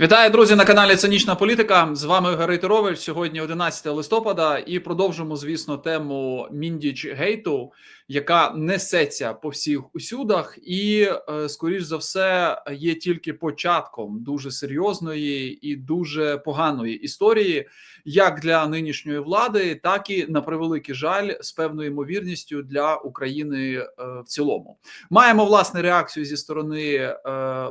Вітаю, друзі, на каналі Цинічна Політика. З вами Ігор Рейтерович. Сьогодні 11 листопада, і продовжимо, звісно, тему Міндіч Гейту, яка несеться по всіх усюдах, і, е, скоріш за все, є тільки початком дуже серйозної і дуже поганої історії, як для нинішньої влади, так і на превеликий жаль, з певною ймовірністю для України е, в цілому. Маємо власне реакцію зі сторони е,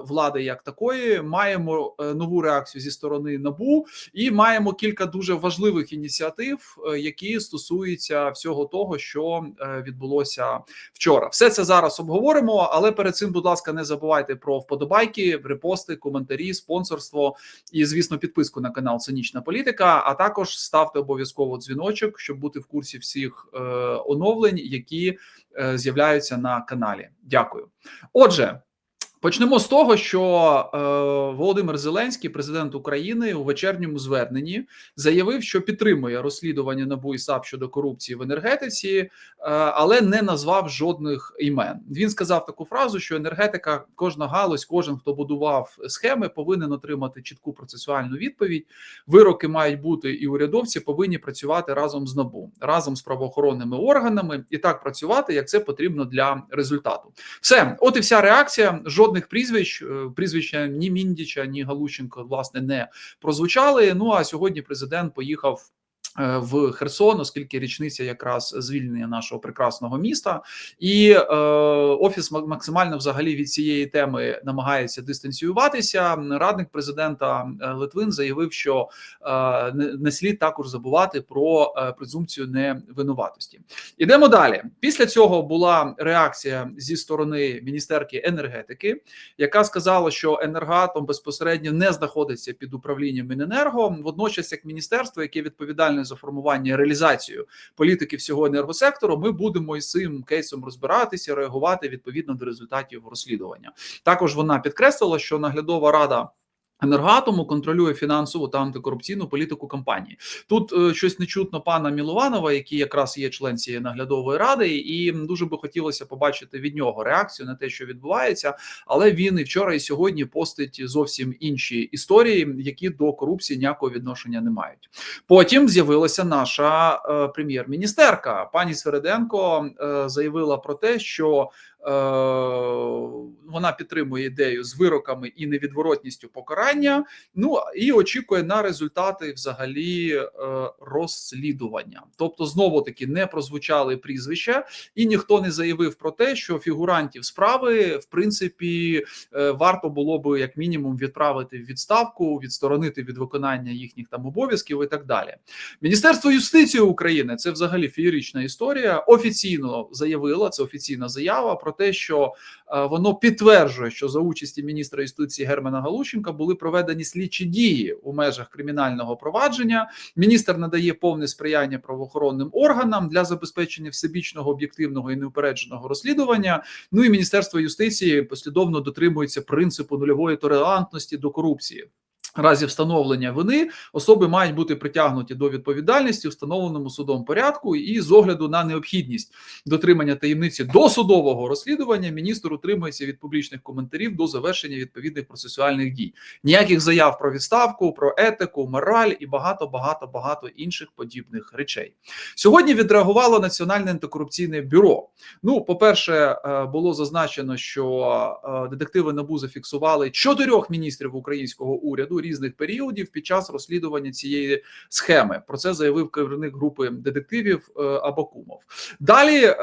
влади як такої. Маємо нову реакцію зі сторони набу, і маємо кілька дуже важливих ініціатив, е, які стосуються всього того, що е, відбулося вчора. Все це зараз обговоримо. Але перед цим, будь ласка, не забувайте про вподобайки, репости, коментарі, спонсорство і, звісно, підписку на канал Цинічна Політика. А також ставте обов'язково дзвіночок, щоб бути в курсі всіх е, оновлень, які е, з'являються на каналі. Дякую. Отже. Почнемо з того, що е, Володимир Зеленський, президент України, у вечірньому зверненні заявив, що підтримує розслідування НАБУ і САП щодо корупції в енергетиці, е, але не назвав жодних імен. Він сказав таку фразу, що енергетика, кожна галузь, кожен хто будував схеми, повинен отримати чітку процесуальну відповідь. Вироки мають бути, і урядовці повинні працювати разом з НАБУ, разом з правоохоронними органами, і так працювати, як це потрібно для результату. Все, от і вся реакція. Жодних прізвищ, е, прізвища ні Міндіча, ні Галущенко, власне, не прозвучали. Ну а сьогодні президент поїхав. Е, В Херсон, оскільки річниця якраз звільнення нашого прекрасного міста, і е, офіс максимально взагалі від цієї теми намагається дистанціюватися. Радник президента е, Литвин заявив, що е, не, слід також забувати про е, презумпцію невинуватості. Ідемо далі. Після цього була реакція зі сторони міністерки енергетики, яка сказала, що енергоатом безпосередньо не знаходиться під управлінням Міненерго. Водночас, як міністерство, яке відповідальне за формування і реалізацію політики всього енергосектору, ми будемо із цим кейсом розбиратися, реагувати відповідно до результатів розслідування. Також вона підкреслила, що наглядова рада. Енергоатому контролює фінансову та антикорупційну політику компанії. Тут е, щось не чутно пана Мілованова, який якраз є член цієї наглядової ради, і дуже би хотілося побачити від нього реакцію на те, що відбувається. Але він і вчора, і сьогодні постить зовсім інші історії, які до корупції ніякого відношення не мають. Потім з'явилася наша е, прем'єр-міністерка. Пані Середенко е, заявила про те, що вона підтримує ідею з вироками і невідворотністю покарання. Ну і очікує на результати взагалі е, розслідування. Тобто, знову таки не прозвучали прізвища, і ніхто не заявив про те, що фігурантів справи в принципі е, варто було би як мінімум відправити в відставку, відсторонити від виконання їхніх там обов'язків і так далі. Міністерство юстиції України це взагалі феєрична історія. Офіційно заявило це офіційна заява про те, що е, воно підтверджує, що за участі міністра юстиції Германа Галущенка були проведені слідчі дії у межах кримінального провадження. Міністр надає повне сприяння правоохоронним органам для забезпечення всебічного об'єктивного і неупередженого розслідування. Ну і міністерство юстиції послідовно дотримується принципу нульової толерантності до корупції. Разі встановлення вини особи мають бути притягнуті до відповідальності встановленому судом порядку, і з огляду на необхідність дотримання таємниці досудового розслідування міністр утримується від публічних коментарів до завершення відповідних процесуальних дій. Ніяких заяв про відставку, про етику, мораль і багато багато багато інших подібних речей. Сьогодні відреагувало Національне антикорупційне бюро. Ну, по-перше, е, було зазначено, що е, детективи НАБУ зафіксували чотирьох міністрів українського уряду різних періодів під час розслідування цієї схеми. Про це заявив керівник групи детективів е, Абакумов. Далі е,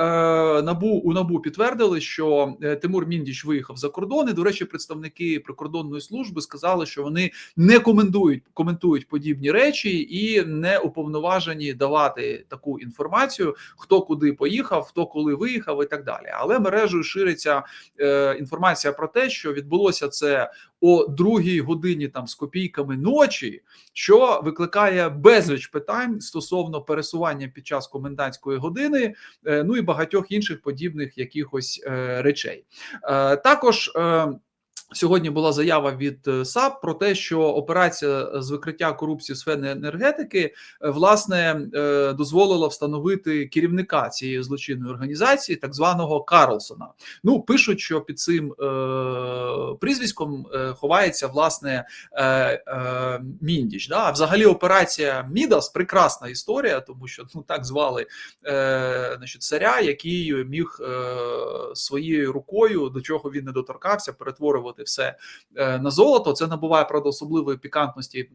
набу у набу підтвердили, що е, Тимур Міндіч виїхав за кордон. І, до речі, представники прикордонної служби сказали, що вони не коментують коментують подібні речі і не уповноважені давати таку інформацію, хто куди поїхав, хто коли виїхав, і так далі. Але мережею шириться інформація про те, що відбулося це о другій годині там з копійками ночі, що викликає безліч питань стосовно пересування під час комендантської години, е, ну і багатьох інших подібних якихось е, речей. Е, Також. Е, Сьогодні була заява від е, САП про те, що операція з викриття корупції в сфері енергетики е, власне е, дозволила встановити керівника цієї злочинної організації, так званого Карлсона. Ну пишуть, що під цим е, прізвиськом ховається власне е, е, Міндіч. Да? взагалі операція Мідас прекрасна історія, тому що ну так звали е, значить, царя, який міг е, своєю рукою, до чого він не доторкався, перетворювати все е, на золото. Це набуває правда особливої пікантності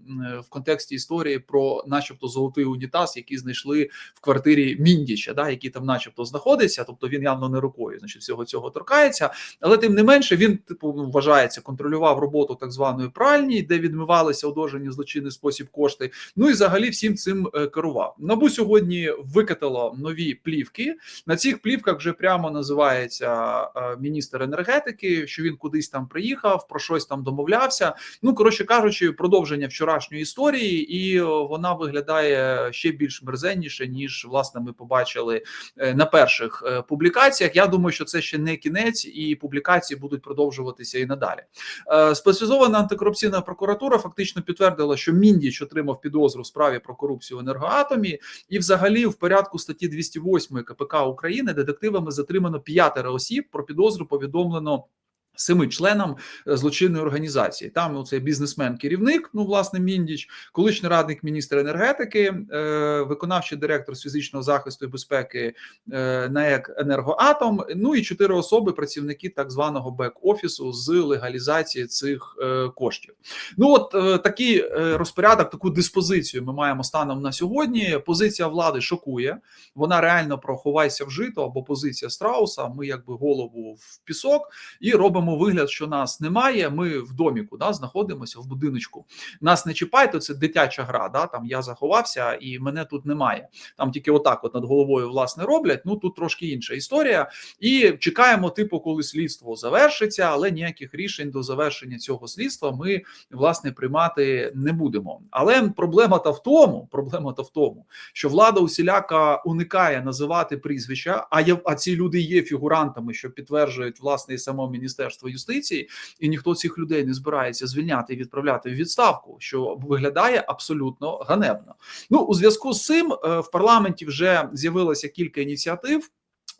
в контексті історії про, начебто, золотий унітаз, який знайшли в квартирі Міндіча, да, який там, начебто, знаходиться. Тобто він явно не рукою, значить, всього цього торкається. Але тим не менше він типу ну, вважається, контролював роботу так званої пральні, де відмивалися одержані злочинний спосіб кошти. Ну і взагалі всім цим е, керував. Набу сьогодні викатало нові плівки. На цих плівках вже прямо називається е, міністр енергетики, що він кудись там приїхав приїхав, про щось там домовлявся. Ну коротше кажучи, продовження вчорашньої історії, і вона виглядає ще більш мерзенніше ніж власне ми побачили е, на перших е, публікаціях. Я думаю, що це ще не кінець, і публікації будуть продовжуватися і надалі. Е, спеціалізована антикорупційна прокуратура фактично підтвердила, що Міндіч отримав підозру в справі про корупцію в енергоатомі, і, взагалі, в порядку статті 208 КПК України детективами затримано п'ятеро осіб. Про підозру повідомлено Семи членам е, злочинної організації. Там ну, бізнесмен-керівник, ну власне міндіч, колишній радник міністра енергетики, е, виконавчий директор з фізичного захисту і безпеки е, енергоатом. Ну і чотири особи, працівники так званого бек-офісу з легалізації цих е, коштів. Ну от е, такий е, розпорядок, таку диспозицію ми маємо станом на сьогодні. Позиція влади шокує. Вона реально про ховайся в жито або позиція страуса. Ми якби голову в пісок і робимо робимо вигляд, що нас немає. Ми в доміку да, знаходимося в будиночку. Нас не чіпайте, це дитяча гра. Да, Там я заховався і мене тут немає. Там тільки отак, от над головою, власне, роблять. Ну тут трошки інша історія. І чекаємо, типу, коли слідство завершиться, але ніяких рішень до завершення цього слідства ми власне приймати не будемо. Але проблема та в тому, проблема та в тому, що влада усіляка уникає називати прізвища. А я а ці люди є фігурантами, що підтверджують власне і само міністерство. Міністерства юстиції, і ніхто цих людей не збирається звільняти і відправляти в відставку, що виглядає абсолютно ганебно. Ну у зв'язку з цим е, в парламенті вже з'явилося кілька ініціатив.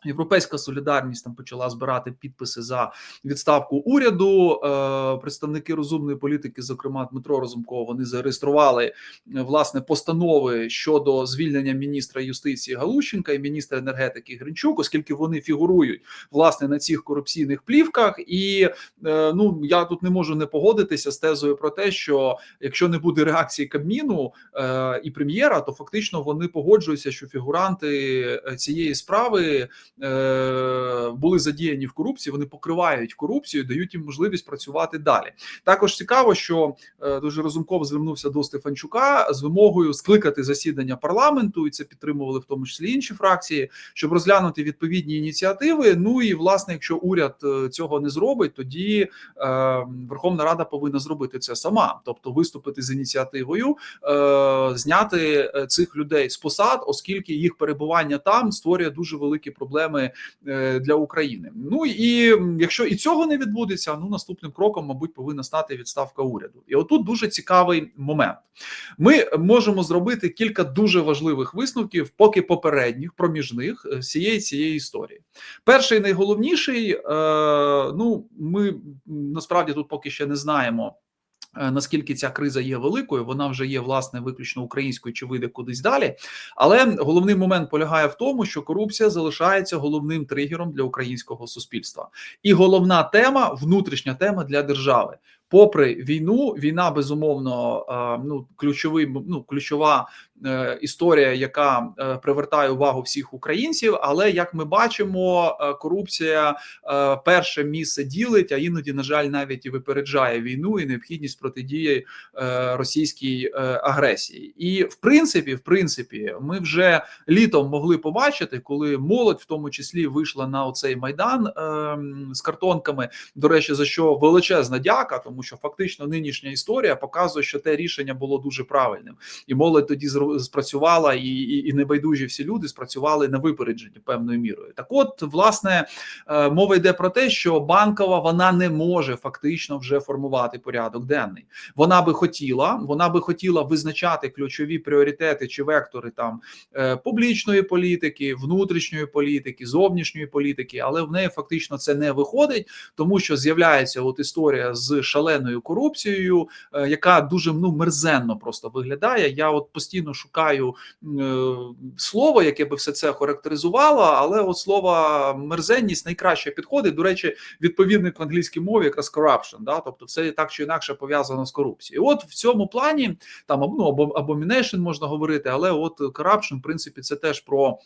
Європейська солідарність там почала збирати підписи за відставку уряду. Е, представники розумної політики, зокрема Дмитро Розумков, вони зареєстрували е, власне постанови щодо звільнення міністра юстиції Галущенка і міністра енергетики Гринчук, оскільки вони фігурують власне на цих корупційних плівках. І е, ну я тут не можу не погодитися з тезою про те, що якщо не буде реакції Кабміну і прем'єра, то фактично вони погоджуються, що фігуранти цієї справи. Е, були задіяні в корупції, вони покривають корупцію, дають їм можливість працювати далі. Також цікаво, що е, дуже розумково звернувся до Стефанчука з вимогою скликати засідання парламенту, і це підтримували в тому числі інші фракції, щоб розглянути відповідні ініціативи. Ну і власне, якщо уряд е, цього не зробить, тоді Верховна Рада повинна зробити це сама, тобто виступити з ініціативою, зняти цих людей з посад, оскільки їх перебування там створює дуже великі проблеми проблеми е, для України. Ну і якщо і цього не відбудеться, ну наступним кроком, мабуть, повинна стати відставка уряду. І отут дуже цікавий момент. Ми можемо зробити кілька дуже важливих висновків, поки попередніх проміжних е, всієї цієї історії. Перший найголовніший, е, ну ми насправді тут поки ще не знаємо. Е, наскільки ця криза є великою, вона вже є власне виключно українською чи вийде кудись далі. Але головний момент полягає в тому, що корупція залишається головним тригером для українського суспільства, і головна тема внутрішня тема для держави попри війну, війна безумовно ну ключовий ну ключова е, історія, яка е, привертає увагу всіх українців. Але як ми бачимо, е, корупція перше місце ділить, а іноді, на жаль, навіть і випереджає війну і необхідність протидії російській агресії. І в принципі, в принципі, ми вже літом могли побачити, коли молодь, в тому числі, вийшла на оцей майдан з картонками. До речі, за що величезна дяка, тому що фактично нинішня історія показує, що те рішення було дуже правильним, і молодь тоді спрацювала, і, і, і небайдужі всі люди спрацювали на випередженні певною мірою. Так, от власне е, мова йде про те, що банкова вона не може фактично вже формувати порядок денний. Вона би хотіла, вона би хотіла визначати ключові пріоритети чи вектори там е, публічної політики, внутрішньої політики, зовнішньої політики, але в неї фактично це не виходить, тому що з'являється от історія з шаленою корупцією, е, яка дуже ну мерзенно просто виглядає. Я от постійно шукаю е, слово, яке би все це характеризувало, але от слово мерзенність найкраще підходить. До речі, відповідник в англійській мові якраз corruption, да, тобто все так чи інакше пов'язано з корупцією. От в цьому плані там ну, або abomination можна говорити, але от corruption, в принципі, це теж про.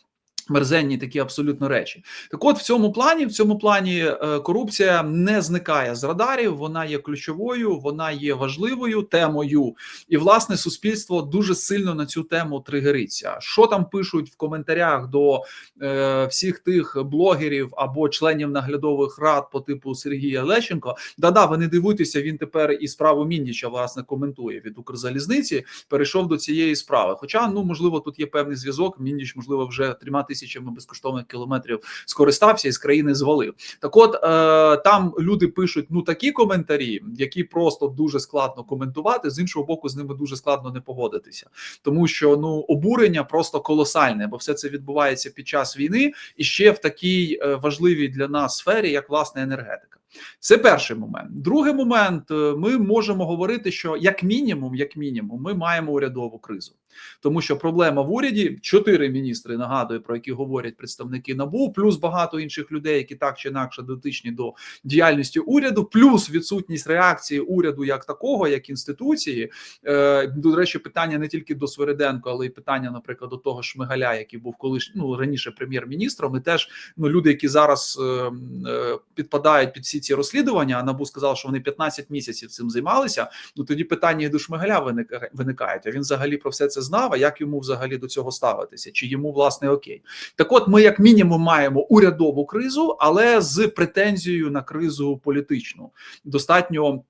Мерзенні такі абсолютно речі. Так, от в цьому плані, в цьому плані е, корупція не зникає з радарів. Вона є ключовою, вона є важливою темою, і власне суспільство дуже сильно на цю тему тригериться. Що там пишуть в коментарях до е, всіх тих блогерів або членів наглядових рад по типу Сергія Лещенко? Да-да, ви не дивуйтеся, він тепер і справу Міндіча власне коментує від Укрзалізниці. Перейшов до цієї справи. Хоча ну можливо тут є певний зв'язок. Міндіч, можливо, вже трьома тисячами безкоштовних кілометрів скористався і з країни звалив. Так, от е, там люди пишуть ну такі коментарі, які просто дуже складно коментувати. З іншого боку, з ними дуже складно не погодитися, тому що ну обурення просто колосальне, бо все це відбувається під час війни і ще в такій е, важливій для нас сфері, як власне енергетика. Це перший момент. Другий момент: е, ми можемо говорити, що як мінімум, як мінімум, ми маємо урядову кризу, тому що проблема в уряді чотири міністри нагадую, про які говорять представники набу, плюс багато інших людей, які так чи інакше дотичні до діяльності уряду, плюс відсутність реакції уряду як такого, як інституції. Е, До речі, питання не тільки до Свириденко, але й питання, наприклад, до того Шмигаля, який був колись ну раніше прем'єр-міністром, і теж ну люди, які зараз е, е, підпадають під всі ці розслідування. А набу сказав, що вони 15 місяців цим займалися. Ну тоді питання і до Шмигаля виникає- виникають. А він взагалі про все це знав. А як йому взагалі до цього ставитися? Чи йому власне окей? Так, от ми як мінімум маємо урядову кризу, але з претензією на кризу політичну. Достатньо.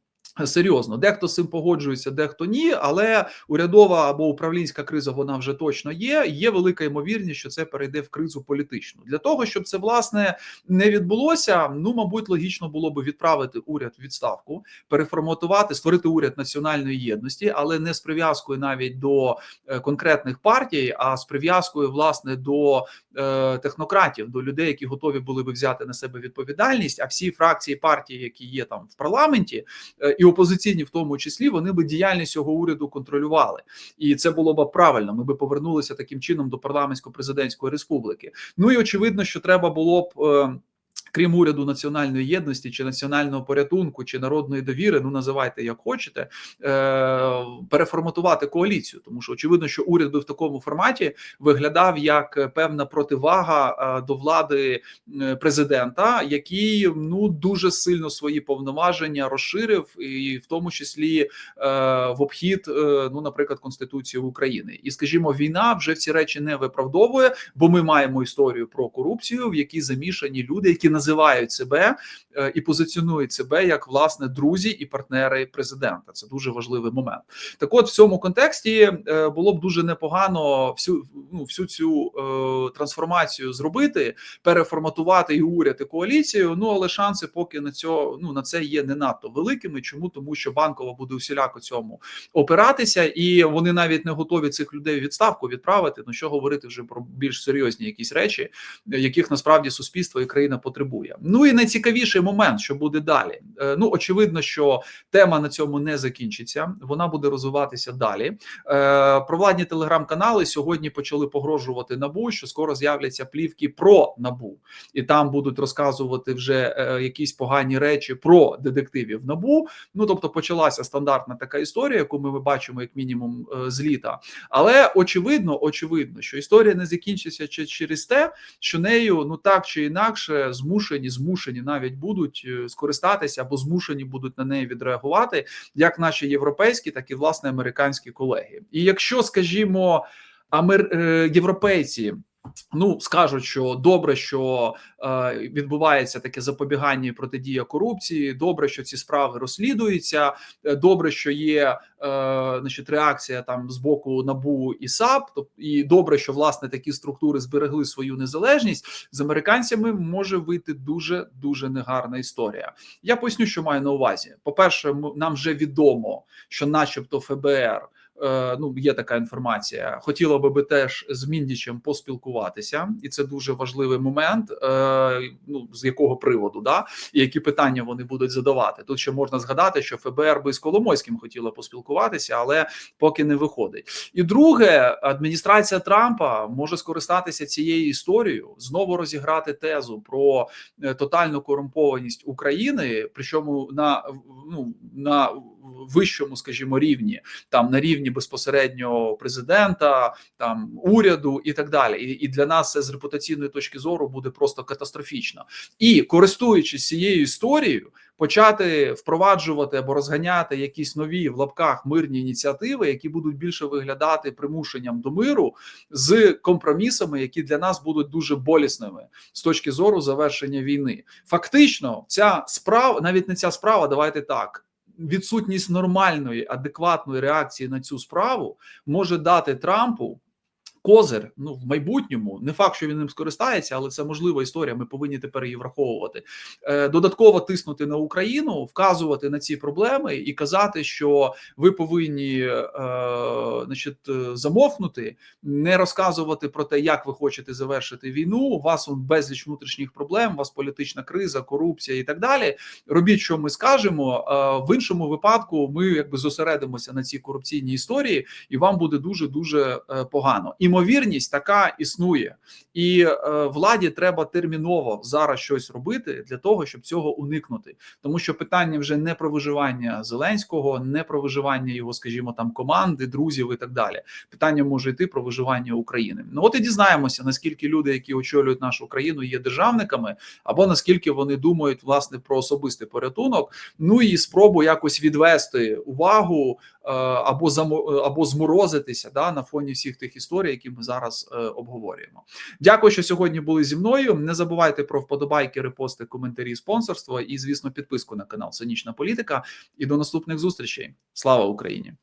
Серйозно, дехто з цим погоджується, дехто ні. Але урядова або управлінська криза вона вже точно є. Є велика ймовірність, що це перейде в кризу політичну. Для того щоб це власне не відбулося. Ну мабуть, логічно було би відправити уряд в відставку, переформатувати, створити уряд національної єдності, але не з прив'язкою навіть до е, конкретних партій, а з прив'язкою власне до е, технократів, до людей, які готові були би взяти на себе відповідальність. А всі фракції партії, які є там в парламенті, е, опозиційні, в тому числі, вони би діяльність цього уряду контролювали, і це було б правильно. Ми би повернулися таким чином до парламентсько-президентської республіки. Ну і очевидно, що треба було б. Крім уряду національної єдності чи національного порятунку чи народної довіри, ну називайте як хочете, е, переформатувати коаліцію, тому що очевидно, що уряд би в такому форматі виглядав як певна противага е, до влади е, президента, який ну дуже сильно свої повноваження розширив, і в тому числі в обхід, ну наприклад, конституції України. І скажімо, війна вже ці речі не виправдовує, бо ми маємо історію про корупцію, в якій замішані люди, які називають себе е, і позиціонують себе як власне друзі і партнери президента. Це дуже важливий момент. Так, от в цьому контексті е, було б дуже непогано всю ну всю цю е, трансформацію зробити, переформатувати і уряд, і коаліцію. Ну але шанси поки на цього ну на це є не надто великими. Чому тому, що банкова буде усіляко цьому опиратися, і вони навіть не готові цих людей відставку відправити. Ну що говорити вже про більш серйозні якісь речі, яких насправді суспільство і країна потребує. Ну і найцікавіший момент, що буде далі. Е, Ну очевидно, що тема на цьому не закінчиться. Вона буде розвиватися далі. Е, Провладні телеграм-канали сьогодні почали погрожувати набу, що скоро з'являться плівки про набу, і там будуть розказувати вже е, якісь погані речі про детективів набу. Ну тобто, почалася стандартна така історія, яку ми бачимо як мінімум з літа. Але очевидно, очевидно, що історія не закінчиться чи- через те, що нею ну так чи інакше змушені, змушені навіть будуть е, скористатися або змушені будуть на неї відреагувати, як наші європейські, так і власне американські колеги. І якщо, скажімо, амер... е, європейці Ну скажуть, що добре, що е, відбувається таке запобігання і протидія корупції. Добре, що ці справи розслідуються. е, Добре, що є е, значить, реакція там з боку набу і САП. і добре, що власне такі структури зберегли свою незалежність. З американцями може вийти дуже дуже негарна історія. Я поясню, що маю на увазі. По перше, нам вже відомо, що, начебто, ФБР. Е, Ну, є така інформація. Хотіло би би теж з Міндічем поспілкуватися, і це дуже важливий момент. Е, Ну з якого приводу, да і які питання вони будуть задавати. Тут ще можна згадати, що ФБР би з Коломойським хотіла поспілкуватися, але поки не виходить. І друге, адміністрація Трампа може скористатися цією історією, знову розіграти тезу про е, тотальну корумпованість України, причому на ну на вищому, скажімо, рівні, там на рівні безпосередньо президента, там уряду і так далі. І, і для нас це з репутаційної точки зору буде просто катастрофічно. І користуючись цією історією, почати впроваджувати або розганяти якісь нові в лапках мирні ініціативи, які будуть більше виглядати примушенням до миру з компромісами, які для нас будуть дуже болісними з точки зору завершення війни. Фактично, ця справа, навіть не ця справа, давайте так. Відсутність нормальної адекватної реакції на цю справу може дати Трампу козир ну в майбутньому. Не факт, що він ним скористається, але це можлива історія. Ми повинні тепер її враховувати. Е, додатково тиснути на Україну, вказувати на ці проблеми і казати, що ви повинні е, значить, е, замовкнути, не розказувати про те, як ви хочете завершити війну. У вас он безліч внутрішніх проблем, у вас політична криза, корупція і так далі. Робіть, що ми скажемо. В іншому випадку ми якби зосередимося на цій корупційній історії, і вам буде дуже дуже погано. Імовірність така існує, і е, владі треба терміново зараз щось робити для того, щоб цього уникнути, тому що питання вже не про виживання Зеленського, не про виживання його, скажімо, там команди, друзів і так далі. Питання може йти про виживання України. Ну от і дізнаємося, наскільки люди, які очолюють нашу країну, є державниками, або наскільки вони думають власне про особистий порятунок. Ну і спробу якось відвести увагу або замо, або зморозитися да на фоні всіх тих історій, які ми зараз е, обговорюємо. Дякую, що сьогодні були зі мною. Не забувайте про вподобайки, репости, коментарі, спонсорство і, звісно, підписку на канал Цинічна Політика. І до наступних зустрічей. Слава Україні!